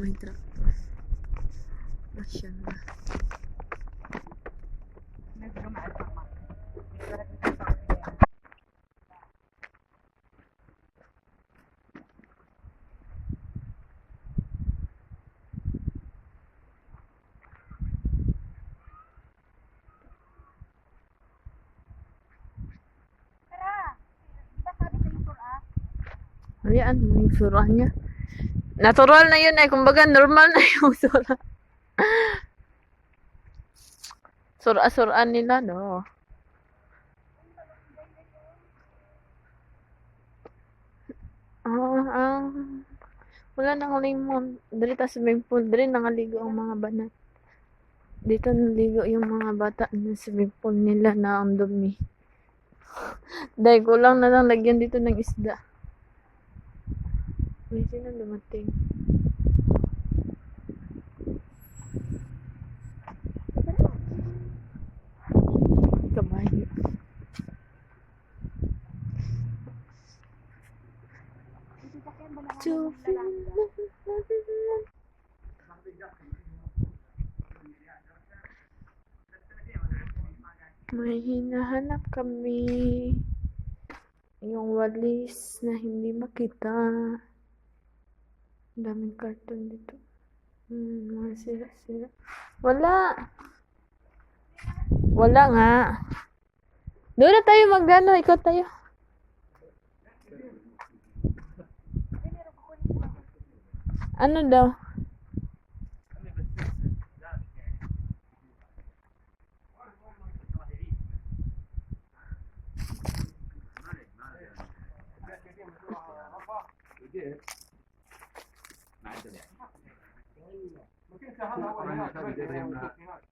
May tractor. Masyallah. Ayan, may surah niya. Natural na yun eh. Kumbaga, normal na yung surah. Surah-suraan nila, no? Ah, ah. Wala nang limon. Dali ta swimming pool. Dali nangaligo ang mga banat. Dito naligo yung mga bata na swimming pool nila na ang dumi. Dahil kulang na lang lagyan dito ng isda. May sino dumating? Kabayo. To May hinahanap kami. Yung walis na hindi makita. Ang daming carton dito. Hmm, mga sira-sira. Wala! Wala nga. Doon na tayo magano, ikaw tayo. Ano daw?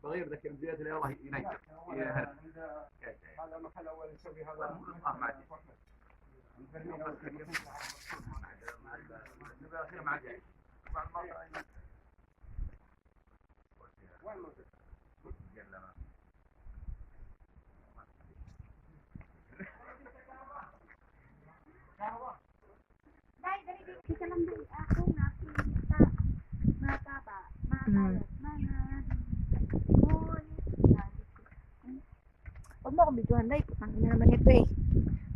صغير لكن بداية لا يراه ينير هذا محل أول يسوي هذا مع جاي وين موجود؟ لا يدري كلام بالآخر manad, Huwag mo akong bidyohan, Day. Ang ina naman ito eh.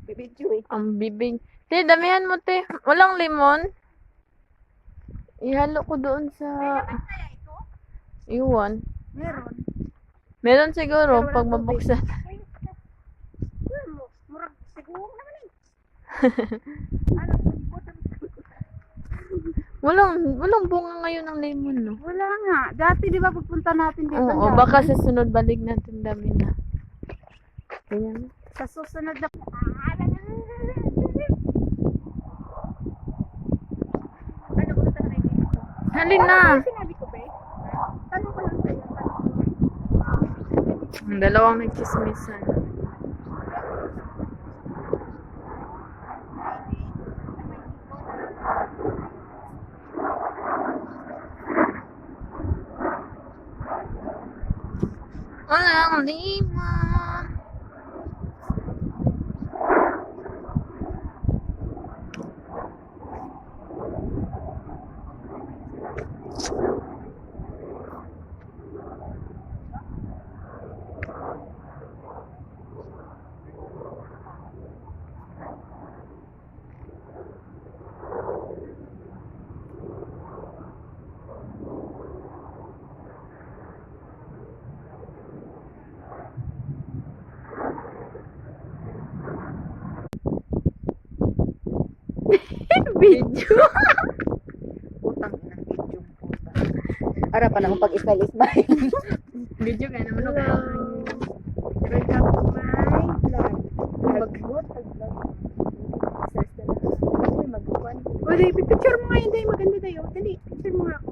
Bibidyo eh. Ang bibig. Te, damihan mo, te. Walang limon. Ihalo ko doon sa... Iwan. Meron. Meron siguro Pero pag mabuksan. Murag siguro naman eh. ano, Walang, walang bunga ngayon ng lemon, no? Wala nga. Dati di ba pagpunta natin dito? Oo, dati? baka sa sunod balik natin dami na. Ayan. Sa susunod na... Ano ko na tayo dito? Halin na! Sinabi ko ba eh? Tanong ko lang sa'yo. Ang dalawang nagchismisan. Walang limon. Video. Utang ina video. Ara pa naman pag smile smile. Video ka naman ako. Welcome to my vlog. Magbuot ang vlog. Uy, magkuhan. Uy, Day, picture mo nga yun, Day. Maganda tayo. Dali, picture mo nga ako.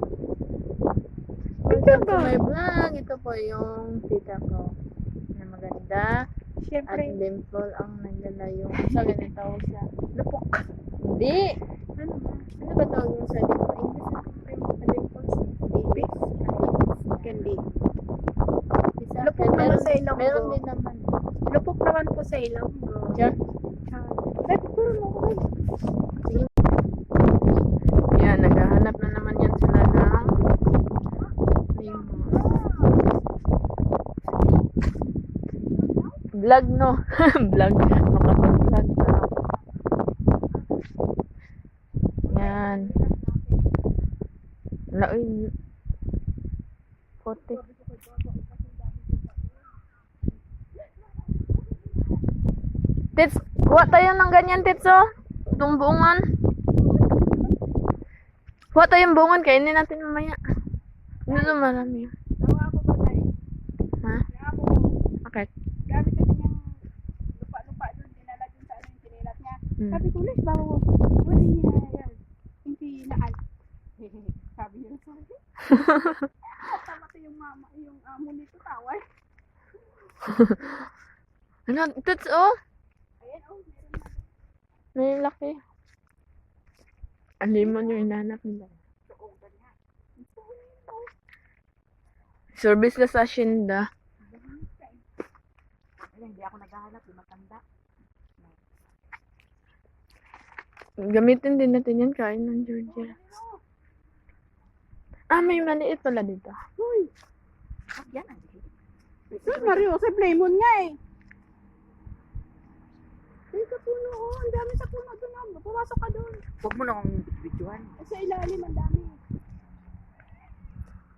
welcome to my vlog. Ito po yung tita ko na maganda. At Siyempre, dimple ang nagdala yung sa ganito siya. lupok. Hindi. Ano ba? Ano ba tawag yung sa dimple? English na dimples? Babies? Candy. Lupok naman sa ilong meron din naman. Lupok naman po sa ilong ko. Diyan? Dahil puro mo ko. Yan, naghahanap na naman yan sila ng. Vlog, no? Vlog. Makapag-vlog na. Yan. Uy. Kote. Tits, kuha tayo ng ganyan, Tits, oh. Itong buungan. Kuha tayong bungon, kainin natin mamaya. Ano to marami? Nawa ako ba tayo? Ha? Nawa ako. Bakit? Gamit kasi lupa-lupa doon. Dinala doon sa ano yung sinilat niya. Hmm. Sabi ko, Liz, bago ko. Wala niya yan. Hindi naan. Sabi niya sa akin. Tama to yung mama, yung amo nito tawal. Ano? Tits, oh. Ayan, oh, meron na. May laki. Ang limon yung inahanap nila. Service ka sa Shinda. Hindi ako naghahanap, yung matanda. Gamitin din natin yan kain ng Georgia. Ah, may maliit pala dito. Uy! Ah, yan ang Sus, Mario, sa Lemon nga eh. Ay, sa puno, oh. Ang dami sa puno doon. ah. Pumasok ka doon. Huwag mo na akong videoan. Eh, Sa ilalim, ang dami.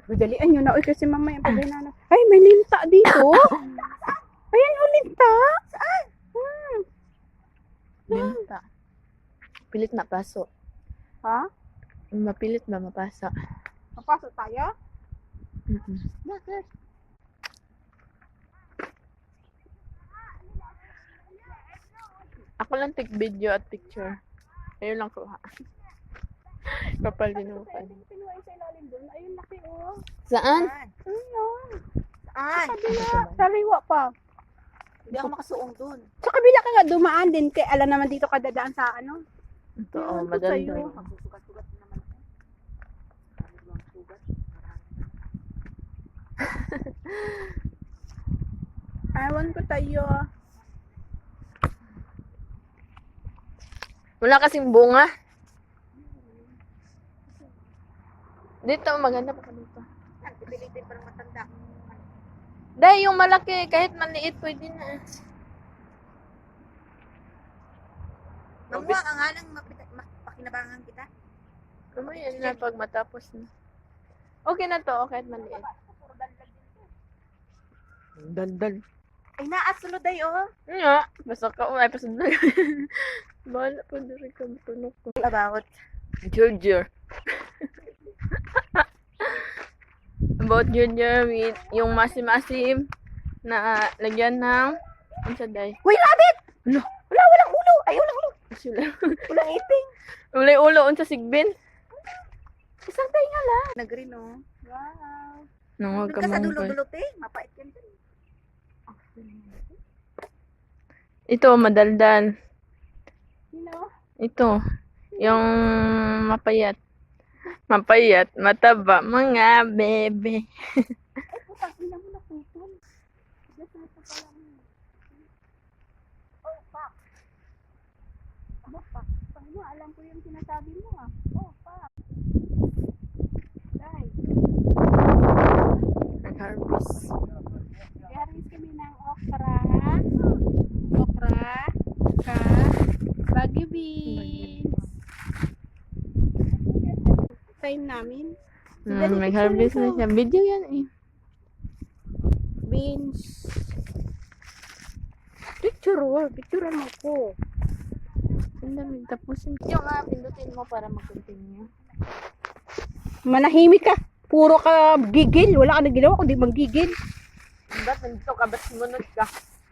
Madalian nyo na. Uy, kasi mamaya pag na. Ay, may linta dito. Ayan, oh, linta. Saan? Hmm. Minta. Pilit na paso. Ha? Mapilit ba mapasa? Papasok tayo? Mm-mm. Bakit? Ako lang take video at picture. Ayun lang kuha. Kapal din mo pinuhay sa ilalim doon. Ayun, laki, oh. Saan? Saan? Ayun. Saan? Kabila. Saliwa pa. Hindi ako makasuong dun. Sa kabila ka nga dumaan din. Kaya alam naman dito ka dadaan sa ano. Ito, oh, ito madaldal. sa'yo. Magsusugat-sugat na naman ako. Dami bang sugat? Ewan ko tayo. Wala kasing bunga. Dito, maganda pa ka dito. Ang pipilitin parang matanda. Dahil yung malaki, kahit maliit, pwede na. Mamuha ka nga ng mapita- mapakinabangan kita. Mamaya na pag matapos na. Okay na to, kahit maliit. Daldal. Ay, naasulod ay oh. Nga, basta ka, ay, pasunod. Bahala pa na rin ka, tunok ko. About. Junior. About Junior, with yung masim-masim na lagyan ng, ano sa day? Uy, rabbit! Ano? Wala, walang ulo. Ay, walang ulo. Sila. Walang iping. Wala ulo, unsa sigbin. Isang tayo nga lang. Nag-green oh. Wow. Nung huwag Doon ka ka sa dulo-dulo te. Mapait ka dyan. Ito, madaldal. Sino? Ito, yung mapayat. Mapayat, mataba, mga bebe. Ay, putang ina mo na putol. Yes, nasa pala mo. Oh, pa. Ano pa? Paano? Alam ko yung sinasabi mo ah. Oh, pa. Dai. Nag-harvest. Garis kami ng okra. Okra. Ka. Bagyo beans. Time namin. Hmm, nag-harvest na siya. Video yan eh. Beans. Picture oh. Picture mo ko. Ang dami tapusin. Yung nga, pindutin mo para mag-continue. Manahimik ka. Puro ka gigil. Wala ka na ginawa kundi manggigil. Ba't nandito ka? Ba't sumunod ka?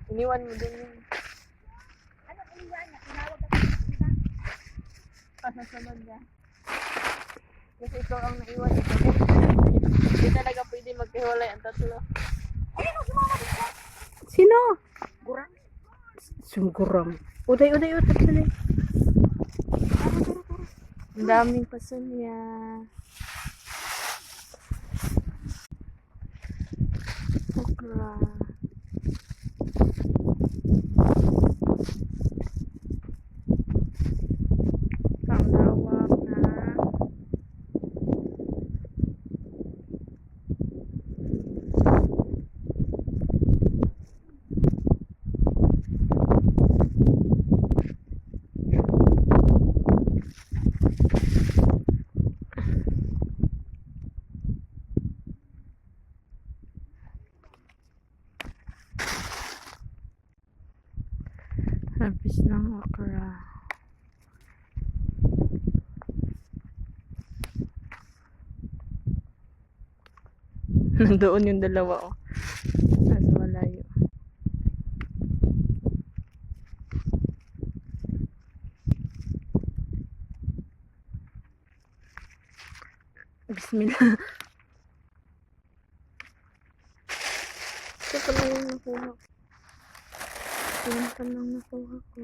Iniwan mo din yun. Ano iniwan niya? Tinawag ako. Pasasunod niya. Kasi ikaw ang naiwan. Ito. Hindi talaga pwede magkahiwalay ang tatlo. Sino? Gurang. Sungkurang. Uday, uday, uday, uday. Ang daming pasulya. Okra. Panglawak na. Harvest ng okra. Nandoon yung dalawa oh. Nasa malayo. Bismillah. Ito pala yung nakuha ko. Ito lang nakuha ko.